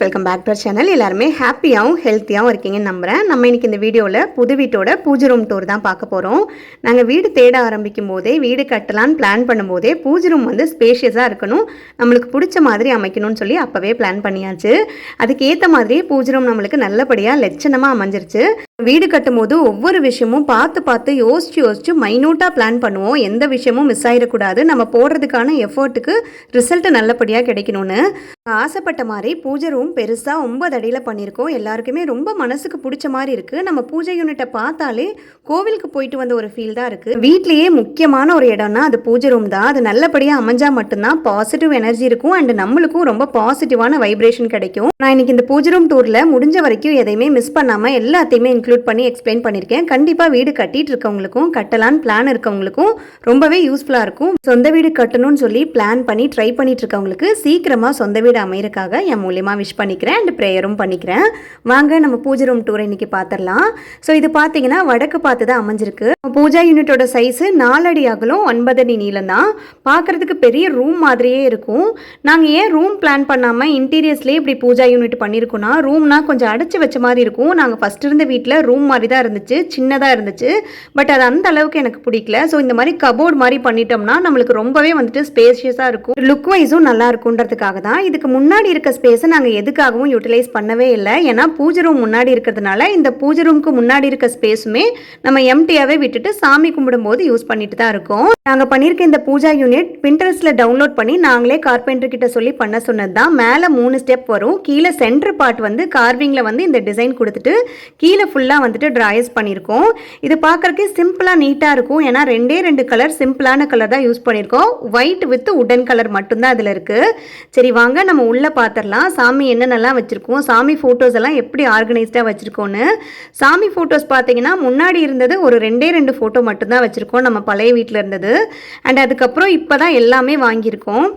Back to channel எல்லாருமே ஹாப்பியாகவும் ஹெல்த்தியாகவும் இருக்கீங்கன்னு நம்புகிறேன் நம்ம இன்னைக்கு இந்த வீடியோவில் புது வீட்டோட பூஜை ரூம் டூர் தான் பார்க்க போகிறோம் நாங்கள் வீடு தேட ஆரம்பிக்கும் போதே வீடு கட்டலான்னு பிளான் பண்ணும்போதே பூஜை ரூம் வந்து ஸ்பேஷியஸாக இருக்கணும். நம்மளுக்கு பிடிச்ச மாதிரி அமைக்கணும்னு சொல்லி அப்போவே பிளான் பண்ணியாச்சு. அதுக்கு ஏற்ற மாதிரியே பூஜை ரூம் நம்மளுக்கு நல்லபடியாக லட்சணமாக அமைஞ்சிருச்சு. வீடு கட்டும் போது ஒவ்வொரு விஷயமும் பார்த்து பார்த்து யோசிச்சு யோசிச்சு மைனூட்டாக பிளான் பண்ணுவோம். எந்த விஷயமும் மிஸ் ஆயிடக்கூடாது. நம்ம போடுறதுக்கான எஃபர்ட்டுக்கு ரிசல்ட்டு நல்லபடியாக கிடைக்கணும்னு ஆசைப்பட்ட மாதிரி பூஜை ரூம் பெருசாக ஒன்பது அடியில் பண்ணியிருக்கோம். எல்லாருக்குமே ரொம்ப மனசுக்கு பிடிச்ச மாதிரி இருக்குது நம்ம பூஜை யூனிட்டை பார்த்தாலே கோவிலுக்கு போயிட்டு வந்த ஒரு ஃபீல் தான் இருக்குது வீட்லேயே முக்கியமான ஒரு இடம்னா அது பூஜை ரூம் தான். அது நல்லபடியாக அமைஞ்சால் மட்டும்தான் பாசிட்டிவ் எனர்ஜி இருக்கும். அண்ட் நம்மளுக்கும் ரொம்ப பாசிட்டிவான வைப்ரேஷன் கிடைக்கும். நான் இன்னைக்கு இந்த பூஜை ரூம் டூரில் முடிஞ்ச வரைக்கும் எதையுமே மிஸ் பண்ணாமல் எல்லாத்தையுமே இன்க்ளூட் பண்ணி எக்ஸ்பிளைன் பண்ணியிருக்கேன் கண்டிப்பாக வீடு கட்டிட்டு இருக்கவங்களுக்கும் கட்டலான்னு பிளான் இருக்கவங்களுக்கும் ரொம்பவே யூஸ்ஃபுல்லாக இருக்கும். சொந்த வீடு கட்டணும்னு சொல்லி பிளான் பண்ணி ட்ரை பண்ணிட்டு இருக்கவங்களுக்கு சீக்கிரமாக சொந்த வீடு அமையறக்காக என் மூலியமாக விஷ் பண்ணிக்கிறேன் அண்ட் ப்ரேயரும் பண்ணிக்கிறேன். வாங்க நம்ம பூஜை ரூம் டூரை இன்னைக்கு பார்த்துடலாம் ஸோ இது பார்த்தீங்கன்னா வடக்கு பார்த்து தான் அமைஞ்சிருக்கு. பூஜா யூனிட்டோட சைஸு நாலடி அகலும் ஒன்பது அடி நீளம் தான். பார்க்குறதுக்கு பெரிய ரூம் மாதிரியே இருக்கும். நாங்கள் ஏன் ரூம் பிளான் பண்ணாமல் இன்டீரியர்ஸ்லேயே இப்படி பூஜா யூனிட் பண்ணியிருக்கோம்னா ரூம்னா கொஞ்சம் அடைச்சி வச்ச மாதிரி இருக்கும். நாங்கள் ஃபஸ்ட் இருந்த வீட்டில் ரூம் மாதிரி தான் இருந்துச்சு சின்னதாக இருந்துச்சு. பட் அது அந்த அளவுக்கு எனக்கு பிடிக்கல. ஸோ இந்த மாதிரி கபோர்ட் மாதிரி பண்ணிட்டோம்னா நம்மளுக்கு ரொம்பவே வந்துட்டு ஸ்பேஷியஸாக இருக்கும். லுக் வைஸும் நல்லா இருக்குன்றதுக்காக தான் இதுக்கு முன்னாடி இருக்க ஸ்பேஸை நாங்கள் எதுக்காகவும் யூட்டிலைஸ் பண்ணவே இல்லை. ஏன்னா பூஜை ரூம் முன்னாடி இருக்கிறதுனால இந்த பூஜை ரூமுக்கு முன்னாடி இருக்க ஸ்பேஸுமே நம்ம எம்டியாகவே விட்டுட்டு சாமி கும்பிடும்போது யூஸ் பண்ணிட்டு தான் இருக்கோம். நாங்கள் பண்ணியிருக்க இந்த பூஜா யூனிட் பின்ட்ரெஸ்ட்டில் டவுன்லோட் பண்ணி நாங்களே கார்பெண்டர் கிட்ட சொல்லி பண்ண சொன்னது தான் மேலே மூணு ஸ்டெப் வரும். கீழே சென்டர் பார்ட் வந்து கார்விங்கில் வந்து இந்த டிசைன் கொடுத்துட்டு கீழே ஃபுல்லாக வந்துட்டு ட்ராயஸ் பண்ணியிருக்கோம். இது பார்க்குறக்கே சிம்பிளாக நீட்டாக இருக்கும். ஏன்னா ரெண்டே ரெண்டு கலர் சிம்பிளான கலர் தான் யூஸ் பண்ணியிருக்கோம். ஒயிட் வித் உடன் கலர் மட்டும்தான் அதில் இருக்குது சரி வாங்க நம்ம உள்ளே பார்த்துடலாம் சாமி என்னென்னலாம் வச்சுருக்கோம்? சாமி ஃபோட்டோஸ் எல்லாம் எப்படி ஆர்கனைஸ்டாக வச்சுருக்கோன்னு சாமி ஃபோட்டோஸ் பார்த்தீங்கன்னா முன்னாடி இருந்தது ஒரு ரெண்டே ரெண்டு ஃபோட்டோ மட்டும்தான் வச்சுருக்கோம் நம்ம பழைய வீட்டில் இருந்தது. அண்ட் அதுக்கப்புறம் இப்போ தான் எல்லாமே வாங்கியிருக்கோம்.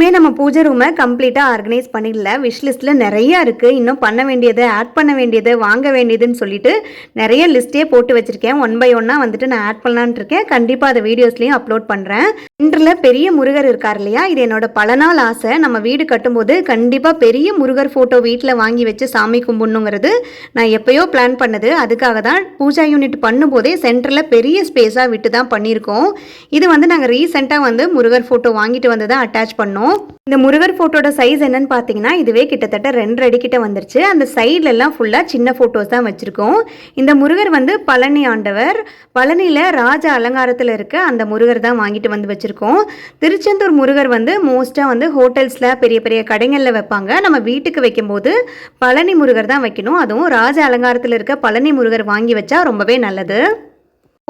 மே நம்ம பூஜை ரூமை கம்ப்ளீட்டாக ஆர்கனைஸ் பண்ணிடல. விஷ் லிஸ்ட்டில் நிறையா இருக்குது இன்னும் பண்ண வேண்டியது ஆட் பண்ண வேண்டியது வாங்க வேண்டியதுன்னு சொல்லிட்டு நிறைய லிஸ்ட்டே போட்டு வச்சுருக்கேன். ஒன் பை ஒன்னாக வந்துட்டு நான் ஆட் பண்ணலான்னு இருக்கேன். கண்டிப்பாக அதை வீடியோஸ்லேயும் அப்லோட் பண்ணுறேன் இன்றில் பெரிய முருகர் இருக்கார் இல்லையா? இது என்னோட பல நாள் ஆசை. நம்ம வீடு கட்டும்போது கண்டிப்பாக பெரிய முருகர் ஃபோட்டோ வீட்டில் வாங்கி வச்சு சாமி கும்பிடணுங்கிறது நான் எப்பயோ பிளான் பண்ணது. அதுக்காக தான் பூஜா யூனிட் பண்ணும்போதே சென்டரில் பெரிய ஸ்பேஸாக விட்டு தான் பண்ணியிருக்கோம். இது வந்து நாங்கள் ரீசெண்டாக வந்து முருகர் ஃபோட்டோ வாங்கிட்டு வந்து தான் அட்டாச் பண்ணோம். இந்த முருகர் ஃபோட்டோட சைஸ் என்னன்னு பார்த்தீங்கன்னா இதுவே கிட்டத்தட்ட ரெண்டு அடிக்கிட்ட வந்துருச்சு. அந்த சைட்லெல்லாம் ஃபுல்லாக சின்ன ஃபோட்டோஸ் தான் வச்சுருக்கோம். இந்த முருகர் வந்து பழனி ஆண்டவர் பழனியில் ராஜ அலங்காரத்தில் இருக்க அந்த முருகர் தான் வாங்கிட்டு வந்து வச்சுருக்கோம். திருச்செந்தூர் முருகர் வந்து மோஸ்ட்டாக வந்து ஹோட்டல்ஸில் பெரிய பெரிய கடைகளில் வைப்பாங்க. நம்ம வீட்டுக்கு வைக்கும்போது பழனி முருகர் தான் வைக்கணும். அதுவும் ராஜ அலங்காரத்தில் இருக்க பழனி முருகர் வாங்கி வச்சா ரொம்பவே நல்லது.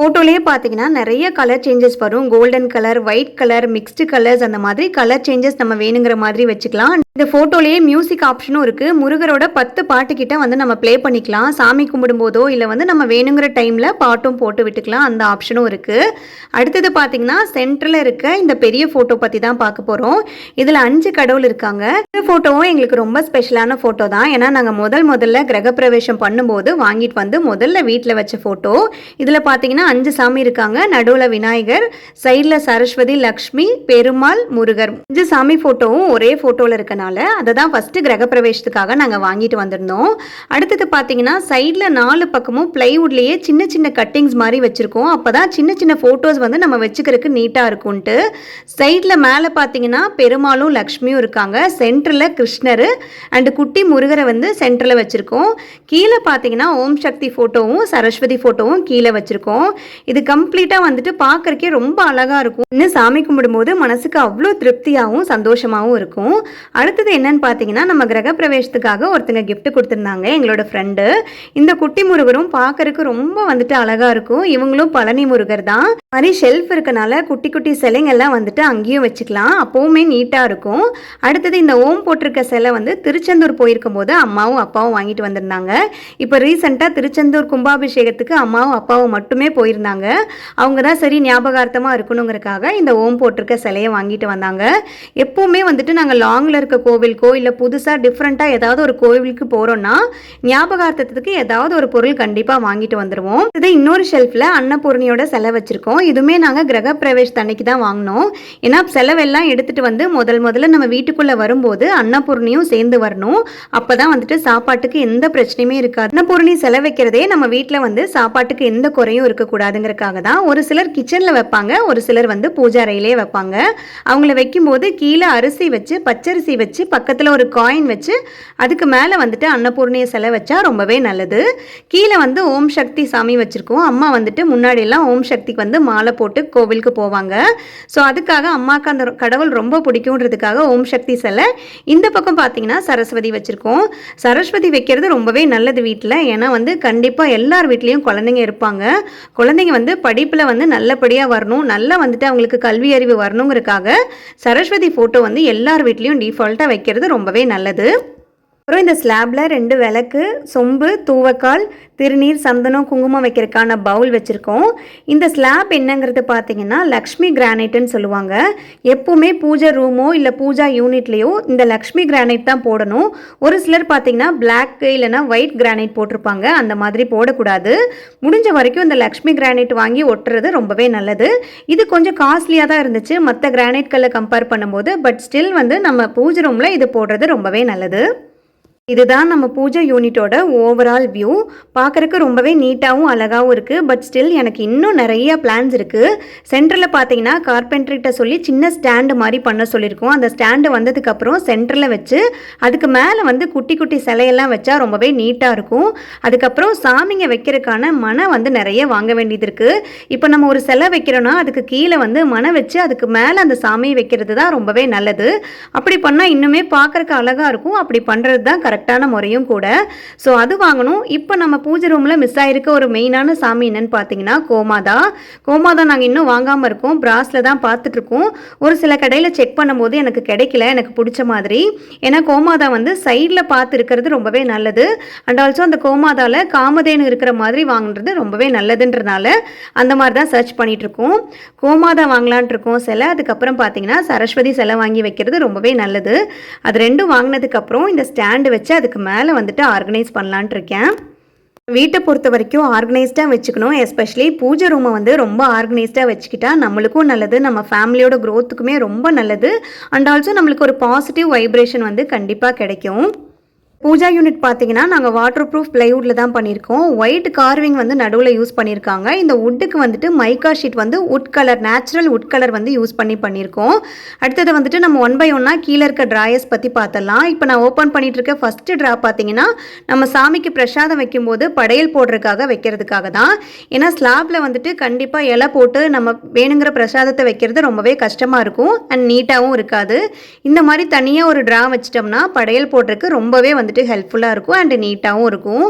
ஃபோட்டோலேயே பார்த்தீங்கன்னா நிறைய கலர் சேஞ்சஸ் வரும். Golden colour white colour mixed colours அந்த மாதிரி கலர் சேஞ்சஸ் நம்ம வேணுங்கிற மாதிரி வச்சுக்கலாம். இந்த ஃபோட்டோலேயே மியூசிக் ஆப்ஷனும் இருக்குது முருகரோட பத்து பாட்டுக்கிட்ட வந்து நம்ம ப்ளே பண்ணிக்கலாம். சாமி கும்பிடும்போதோ இல்லை வந்து நம்ம வேணுங்கிற டைமில் பாட்டும் போட்டு விட்டுக்கலாம். அந்த ஆப்ஷனும் இருக்குது அடுத்தது பார்த்தீங்கன்னா சென்டரில் இருக்க இந்த பெரிய ஃபோட்டோ பற்றி தான் பார்க்க போகிறோம் இதில் அஞ்சு கடவுள் இருக்காங்க. இந்த ஃபோட்டோவும் எங்களுக்கு ரொம்ப ஸ்பெஷலான ஃபோட்டோ தான். ஏன்னா நாங்கள் முதல் முதல்ல கிரகப்பிரவேசம் பண்ணும்போது வாங்கிட்டு வந்து முதல்ல வீட்டில் வச்ச ஃபோட்டோ இதில் பார்த்தீங்கன்னா அஞ்சு சாமி இருக்காங்க. நடுவில் விநாயகர் சைடில் சரஸ்வதி லக்ஷ்மி பெருமாள் முருகர். அஞ்சு சாமி ஃபோட்டோவும் ஒரே ஃபோட்டோவில் இருக்கனால அதை தான் ஃபஸ்ட்டு கிரகப்பிரவேசத்துக்காக நாங்கள் வாங்கிட்டு வந்திருந்தோம். அடுத்தது பார்த்தீங்கன்னா சைடில் நாலு பக்கமும் பிளைவுட்லேயே சின்ன சின்ன கட்டிங்ஸ் மாதிரி வச்சுருக்கோம். அப்போ தான் சின்ன சின்ன ஃபோட்டோஸ் வந்து நம்ம வச்சுக்கிறதுக்கு நீட்டாக இருக்கும்ன்ட்டு. சைடில் மேலே பார்த்தீங்கன்னா பெருமாளும் லக்ஷ்மியும் இருக்காங்க. சென்டரில் கிருஷ்ணர் அண்டு குட்டி முருகரை வந்து சென்டரில் வச்சுருக்கோம். கீழே பார்த்தீங்கன்னா ஓம் சக்தி ஃபோட்டோவும் சரஸ்வதி ஃபோட்டோவும் கீழே வச்சுருக்கோம். இது கம்ப்ளீட்டாக வந்துட்டு பார்க்கறக்கே ரொம்ப அழகாக இருக்கும். இன்னும் சாமி கும்பிடும்போது மனசுக்கு அவ்வளோ திருப்தியாகவும் சந்தோஷமாகவும் இருக்கும். அடுத்தது என்னன்னு பார்த்தீங்கன்னா நம்ம கிரகப்பிரவேசத்துக்காக ஒருத்தங்க கிஃப்ட் கொடுத்துருந்தாங்க எங்களோட ஃப்ரெண்டு இந்த குட்டி முருகரும் பார்க்கறதுக்கு ரொம்ப வந்துட்டு அழகாக இருக்கும். இவங்களும் பழனி முருகர் தான். மாதிரி ஷெல்ஃப் இருக்கனால குட்டி குட்டி சிலைங்க எல்லாம் வந்துட்டு அங்கேயும் வச்சுக்கலாம். அப்போவுமே நீட்டாக இருக்கும். அடுத்தது இந்த ஓம் போட்டிருக்க சிலை வந்து திருச்செந்தூர் போயிருக்கும் போது அம்மாவும் அப்பாவும் வாங்கிட்டு வந்திருந்தாங்க. இப்போ ரீசெண்டாக திருச்செந்தூர் கும்பாபிஷேகத்துக்கு அம்மாவும் அப்பாவும் மட்டுமே போயிருந்தாங்க. அவங்க தான் சரி ஞாபகார்த்தமாக இருக்கணுங்கிறதுக்காக இந்த ஓம் போட்டிருக்க சிலையை வாங்கிட்டு வந்தாங்க. எப்போவுமே வந்துட்டு நாங்கள் லாங்கில் இருக்க கோவிலுக்கோ இல்லை புதுசாக டிஃப்ரெண்ட்டாக ஏதாவது ஒரு கோவிலுக்கு போகிறோன்னா ஞாபகார்த்தத்துக்கு ஏதாவது ஒரு பொருள் கண்டிப்பாக வாங்கிட்டு வந்துடுவோம் இது இன்னொரு ஷெல்ஃபில் அன்னபூர்ணியோட சிலை வச்சுருக்கோம். இதுவுமே நாங்கள் கிரக பிரவேஷ் தன்னைக்கு தான் வாங்கினோம். ஏன்னா செலவெல்லாம் எடுத்துகிட்டு வந்து முதல் முதல்ல நம்ம வீட்டுக்குள்ளே வரும்போது அன்னபூர்ணியும் சேர்ந்து வரணும். அப்போ தான் வந்துட்டு சாப்பாட்டுக்கு எந்த பிரச்சனையுமே இருக்காது. அன்னபூர்ணி செலவு வைக்கிறதே நம்ம வீட்டில் வந்து சாப்பாட்டுக்கு எந்த குறையும் இருக்கக்கூடாதுங்கிறதுக்காக தான் ஒரு சிலர் கிச்சனில் வைப்பாங்க ஒரு சிலர் வந்து பூஜை அறையிலே வைப்பாங்க. அவங்கள வைக்கும்போது கீழே அரிசி வச்சு பச்சரிசி வச்சு பக்கத்தில் ஒரு காயின் வச்சு அதுக்கு மேலே வந்துட்டு அன்னபூர்ணிய சிலை வச்சா ரொம்பவே நல்லது. கீழே வந்து ஓம் சக்தி சாமி வச்சுருக்கோம். அம்மா வந்துட்டு முன்னாடியெல்லாம் ஓம் சக்திக்கு வந்து மாலை போட்டு கோவிலுக்கு போவாங்க. ஸோ அதுக்காக அம்மாவுக்கு அந்த கடவுள் ரொம்ப பிடிக்குன்றதுக்காக ஓம் சக்தி சிலை. இந்த பக்கம் பார்த்தீங்கன்னா சரஸ்வதி வச்சுருக்கோம். சரஸ்வதி வைக்கிறது ரொம்பவே நல்லது வீட்டில் ஏன்னா வந்து கண்டிப்பாக எல்லார் வீட்லேயும் குழந்தைங்க இருப்பாங்க. குழந்தைங்க வந்து படிப்பில் வந்து நல்லபடியாக வரணும் நல்லா வந்துட்டு அவங்களுக்கு கல்வி அறிவு வரணுங்கிறதுக்காக சரஸ்வதி ஃபோட்டோ வந்து எல்லார் வீட்லேயும் டிஃபால்ட்டாக வைக்கிறது ரொம்பவே நல்லது. அப்புறம் இந்த ஸ்லாப்பில் ரெண்டு விளக்கு சொம்பு தூவக்கால் திருநீர் சந்தனம் குங்குமம் வைக்கிறதுக்கான பவுல் வச்சுருக்கோம். இந்த ஸ்லாப் என்னங்கிறது பார்த்தீங்கன்னா லக்ஷ்மி கிரானைட்டுன்னு சொல்லுவாங்க. எப்போவுமே பூஜை ரூமோ இல்லை பூஜா யூனிட்லேயோ இந்த லக்ஷ்மி கிரானைட் தான் போடணும். ஒரு சிலர் பார்த்தீங்கன்னா பிளாக் இல்லைனா ஒயிட் கிரானைட் போட்டிருப்பாங்க. அந்த மாதிரி போடக்கூடாது. முடிஞ்ச வரைக்கும் இந்த லக்ஷ்மி கிரானைட் வாங்கி ஒட்டுறது ரொம்பவே நல்லது. இது கொஞ்சம் காஸ்ட்லியாக தான் இருந்துச்சு. மற்ற கிரானைட்களை கம்பேர் பண்ணும்போது பட் ஸ்டில் வந்து நம்ம பூஜை ரூமில் இது போடுறது ரொம்பவே நல்லது. இதுதான் நம்ம பூஜை யூனிட்டோட ஓவரால் வியூ பார்க்குறக்கு ரொம்பவே நீட்டாகவும் அழகாகவும் இருக்குது பட் ஸ்டில் எனக்கு இன்னும் நிறைய பிளான்ஸ் இருக்குது சென்டரில் பார்த்தீங்கன்னா கார்பென்ட்ரிகிட்ட சொல்லி சின்ன ஸ்டாண்டு மாதிரி பண்ண சொல்லியிருக்கோம். அந்த ஸ்டாண்டு வந்ததுக்கப்புறம் சென்டரில் வச்சு அதுக்கு மேலே வந்து குட்டி குட்டி சிலையெல்லாம் வச்சா ரொம்பவே நீட்டாக இருக்கும். அதுக்கப்புறம் சாமிங்க வைக்கிறதுக்கான மனை வந்து நிறைய வாங்க வேண்டியது இருக்குது இப்போ நம்ம ஒரு சிலை வைக்கிறோன்னா அதுக்கு கீழே வந்து மனை வச்சு அதுக்கு மேலே அந்த சாமியை வைக்கிறது தான் ரொம்பவே நல்லது. அப்படி பண்ணால் இன்னுமே பார்க்குறக்கு அழகாக இருக்கும். அப்படி பண்ணுறது தான் கரெக்டான முறையும் கூட. ஸோ அது வாங்கணும். இப்போ நம்ம பூஜை ரூமில் மிஸ் ஆகிருக்க ஒரு மெயினான சாமி என்னன்னு பார்த்தீங்கன்னா கோமாதா. கோமாதா நாங்கள் இன்னும் வாங்காமல் இருக்கோம். பிராஸில் தான் பார்த்துட்ருக்கோம் ஒரு சில கடையில் செக் பண்ணும்போது எனக்கு கிடைக்கல. எனக்கு பிடிச்ச மாதிரி. ஏன்னா கோமாதா வந்து சைடில் பார்த்து இருக்கிறது ரொம்பவே நல்லது. அண்ட் ஆல்சோ அந்த கோமாதாவில் காமதேனு இருக்கிற மாதிரி வாங்குறது ரொம்பவே நல்லதுன்றனால அந்த மாதிரி தான் சர்ச் பண்ணிகிட்ருக்கோம் கோமாதா வாங்கலான்ட்டு இருக்கோம் சிலை. அதுக்கப்புறம் பார்த்தீங்கன்னா சரஸ்வதி சிலை வாங்கி வைக்கிறது ரொம்பவே நல்லது. அது ரெண்டும் வாங்கினதுக்கப்புறம் இந்த ஸ்டாண்டு வச்சு அதுக்கு மேலே வந்துட்டு ஆர்கனைஸ் பண்ணலான்ட்டு இருக்கேன். வீட்டை பொறுத்த வரைக்கும் ஆர்கனைஸ்டாக வச்சுக்கணும். எஸ்பெஷலி பூஜை ரூமை வந்து ரொம்ப ஆர்கனைஸ்டாக வச்சுக்கிட்டா நம்மளுக்கும் நல்லது. நம்ம ஃபேமிலியோட க்ரோத்துக்குமே ரொம்ப நல்லது. அண்ட் ஆல்சோ நம்மளுக்கு ஒரு பாசிட்டிவ் வைப்ரேஷன் வந்து கண்டிப்பாக கிடைக்கும். பூஜா யூனிட் பார்த்தீங்கன்னா நாங்கள் வாட்டர் ப்ரூஃப் பிளைவுட்டில் தான் பண்ணியிருக்கோம். ஒயிட் கார்விங் வந்து நடுவில் யூஸ் பண்ணியிருக்காங்க. இந்த வுட்டுக்கு வந்துட்டு மைக்கா ஷீட் வந்து wood colour natural wood colour வந்து யூஸ் பண்ணி பண்ணியிருக்கோம். அடுத்தது வந்துட்டு நம்ம ஒன் பை ஒன்னாக கீழே இருக்க ட்ராயர்ஸ் பற்றி பார்த்தலாம் இப்போ நான் ஓப்பன் பண்ணிட்டு இருக்க ஃபஸ்ட்டு ட்ரா பார்த்தீங்கன்னா நம்ம சாமிக்கு பிரசாதம் வைக்கும்போது படையல் போடுறதுக்காக வைக்கிறதுக்காக தான். ஏன்னா ஸ்லாப்பில் வந்துட்டு கண்டிப்பாக இலை போட்டு நம்ம வேணுங்கிற பிரசாதத்தை வைக்கிறது ரொம்பவே கஷ்டமாக இருக்கும். அண்ட் நீட்டாகவும் இருக்காது. இந்த மாதிரி தனியாக ஒரு ட்ரா வச்சிட்டோம்னா படையல் போடுறதுக்கு ரொம்பவே வந்துட்டு ஹெல்ப்ஃபுல்லாக இருக்கும் அண்ட் நீட்டாகவும் இருக்கும்.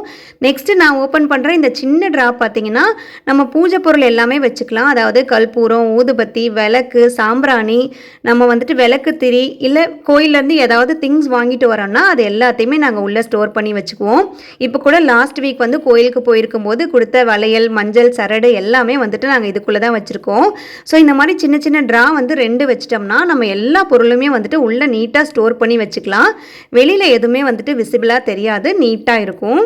நெக்ஸ்ட்டு நான் ஓப்பன் பண்ணுற இந்த சின்ன ட்ரா பார்த்தீங்கன்னா நம்ம பூஜை பொருள் எல்லாமே வச்சுக்கலாம். அதாவது கல்பூரம் ஊதுபத்தி விளக்கு சாம்பிராணி நம்ம வந்துட்டு விளக்கு திரி இல்லை கோயிலேருந்து ஏதாவது திங்ஸ் வாங்கிட்டு வரோம்னா அது எல்லாத்தையுமே நாங்கள் உள்ளே ஸ்டோர் பண்ணி வச்சுக்குவோம். இப்போ கூட லாஸ்ட் வீக் வந்து கோயிலுக்கு போயிருக்கும் போது கொடுத்த வளையல் மஞ்சள் சரடு எல்லாமே வந்துட்டு நாங்கள் இதுக்குள்ளே தான் வச்சுருக்கோம். ஸோ இந்த மாதிரி சின்ன சின்ன ட்ரா வந்து ரெண்டு வச்சிட்டோம்னா நம்ம எல்லா பொருளுமே வந்துட்டு உள்ளே நீட்டாக ஸ்டோர் பண்ணி வச்சுக்கலாம். வெளியில் எதுவுமே வந்துட்டு விசிபிளாக தெரியாது நீட்டாக இருக்கும்.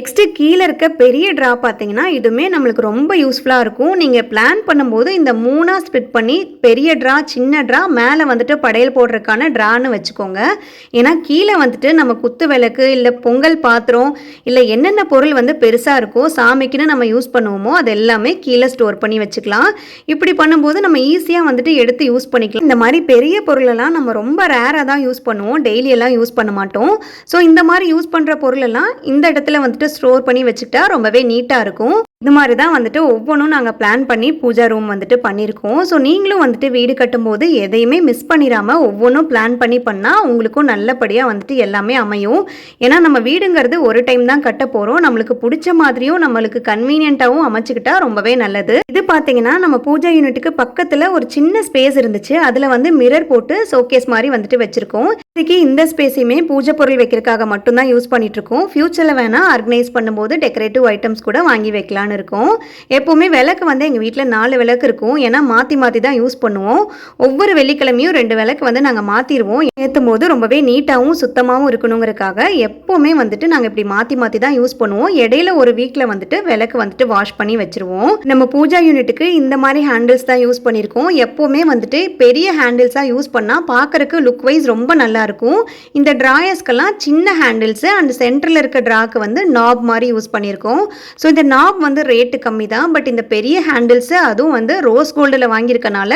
நெக்ஸ்ட்டு கீழே இருக்க பெரிய ட்ரா பார்த்தீங்கன்னா இதுவுமே நம்மளுக்கு ரொம்ப யூஸ்ஃபுல்லாக இருக்கும். நீங்கள் பிளான் பண்ணும்போது இந்த மூணாக ஸ்ப்ளிட் பண்ணி பெரிய ட்ரா சின்ன ட்ரா மேலே வந்துட்டு படையல் போடுறதுக்கான ட்ரான்னு வச்சுக்கோங்க. ஏன்னா கீழே வந்துட்டு நம்ம குத்து விளக்கு இல்லை பொங்கல் பாத்திரம் இல்லை என்னென்ன பொருள் வந்து பெருசாக இருக்கோ சாமிக்குன்னு நம்ம யூஸ் பண்ணுவோமோ அது எல்லாமே கீழே ஸ்டோர் பண்ணி வச்சுக்கலாம். இப்படி பண்ணும்போது நம்ம ஈஸியாக வந்துட்டு எடுத்து யூஸ் பண்ணிக்கலாம். இந்த மாதிரி பெரிய பொருளெல்லாம் நம்ம ரொம்ப ரேராக தான் யூஸ் பண்ணுவோம். டெய்லியெல்லாம் யூஸ் பண்ண மாட்டோம். ஸோ இந்த மாதிரி யூஸ் பண்ணுற பொருளெல்லாம் இந்த இடத்துல வந்துட்டு ஸ்டோர் பண்ணி வச்சுக்கிட்டா ரொம்பவே நீட்டாக இருக்கும். இது மாதிரி தான் வந்துட்டு ஒவ்வொன்றும் நாங்கள் பிளான் பண்ணி பூஜா ரூம் வந்துட்டு பண்ணியிருக்கோம். ஸோ நீங்களும் வந்துட்டு வீடு கட்டும்போது எதையுமே மிஸ் பண்ணிடாமல் ஒவ்வொன்றும் பிளான் பண்ணி பண்ணால் உங்களுக்கும் நல்லபடியாக வந்துட்டு எல்லாமே அமையும். ஏன்னா நம்ம வீடுங்கிறது ஒரு டைம் தான் கட்ட போகிறோம் நம்மளுக்கு பிடிச்ச மாதிரியும் நம்மளுக்கு கன்வீனியண்ட்டாகவும் அமைச்சிக்கிட்டா ரொம்பவே நல்லது. இது பார்த்தீங்கன்னா நம்ம பூஜா யூனிட்டுக்கு பக்கத்தில் ஒரு சின்ன ஸ்பேஸ் இருந்துச்சு. அதில் வந்து மிரர் போட்டு ஷோகேஸ் மாதிரி வந்துட்டு வச்சுருக்கோம். இதுக்கு இந்த ஸ்பேஸையுமே பூஜை பொருள் வைக்கிறதுக்காக மட்டும்தான் யூஸ் பண்ணிகிட்ருக்கோம் இருக்கோம். வேணால் ஆர்கனைஸ் பண்ணும்போது டெக்கரேட்டிவ் ஐட்டம்ஸ் கூட வாங்கி வைக்கலாம். பிளான் இருக்கும். எப்போவுமே விளக்கு வந்து எங்கள் வீட்டில் நாலு விளக்கு இருக்கும். ஏன்னா மாற்றி மாற்றி தான் யூஸ் பண்ணுவோம். ஒவ்வொரு வெள்ளிக்கிழமையும் ரெண்டு விளக்கு வந்து நாங்கள் மாற்றிடுவோம் ஏற்றும் போது ரொம்பவே நீட்டாகவும் சுத்தமாகவும் இருக்கணுங்கிறக்காக எப்போவுமே வந்துட்டு நாங்கள் இப்படி மாற்றி மாற்றி தான் யூஸ் பண்ணுவோம். இடையில ஒரு வீக்கில் வந்துட்டு விளக்கு வந்துட்டு வாஷ் பண்ணி வச்சிருவோம். நம்ம பூஜா யூனிட்டுக்கு இந்த மாதிரி ஹேண்டில்ஸ் தான் யூஸ் பண்ணியிருக்கோம் எப்போவுமே வந்துட்டு பெரிய ஹேண்டில்ஸாக யூஸ் பண்ணால் பார்க்கறக்கு லுக் வைஸ் ரொம்ப நல்லா இருக்கும். இந்த ட்ராயர்ஸ்க்கெல்லாம் சின்ன ஹேண்டில்ஸு அண்ட் சென்டரில் இருக்க ட்ராக்கு வந்து நாப் மாதிரி யூஸ் பண்ணியிருக்கோம் ஸோ இந்த நாப் வந்து ரேட்டு கம்மி தான் பட் இந்த பெரிய ஹேண்டில்ஸு அதுவும் வந்து ரோஸ் கோல்டில் வாங்கியிருக்கனால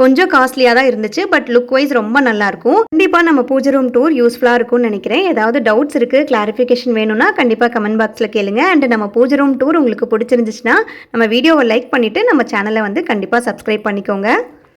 கொஞ்சம் காஸ்ட்லியாக தான் இருந்துச்சு. பட் லுக் வைஸ் ரொம்ப நல்லாயிருக்கும் கண்டிப்பாக நம்ம பூஜை ரூம் டூர் யூஸ்ஃபுல்லாக இருக்கும்னு நினைக்கிறேன். ஏதாவது டவுட்ஸ் இருக்குது கிளாரிஃபிகேஷன் வேணும்னா கண்டிப்பாக கமெண்ட் பாக்ஸில் கேளுங்க. அண்ட் நம்ம பூஜை ரூம் டூர் உங்களுக்கு பிடிச்சிருந்துச்சுன்னா நம்ம வீடியோவை லைக் பண்ணிவிட்டு நம்ம சேனலை வந்து கண்டிப்பாக சப்ஸ்கிரைப் பண்ணிக்கோங்க.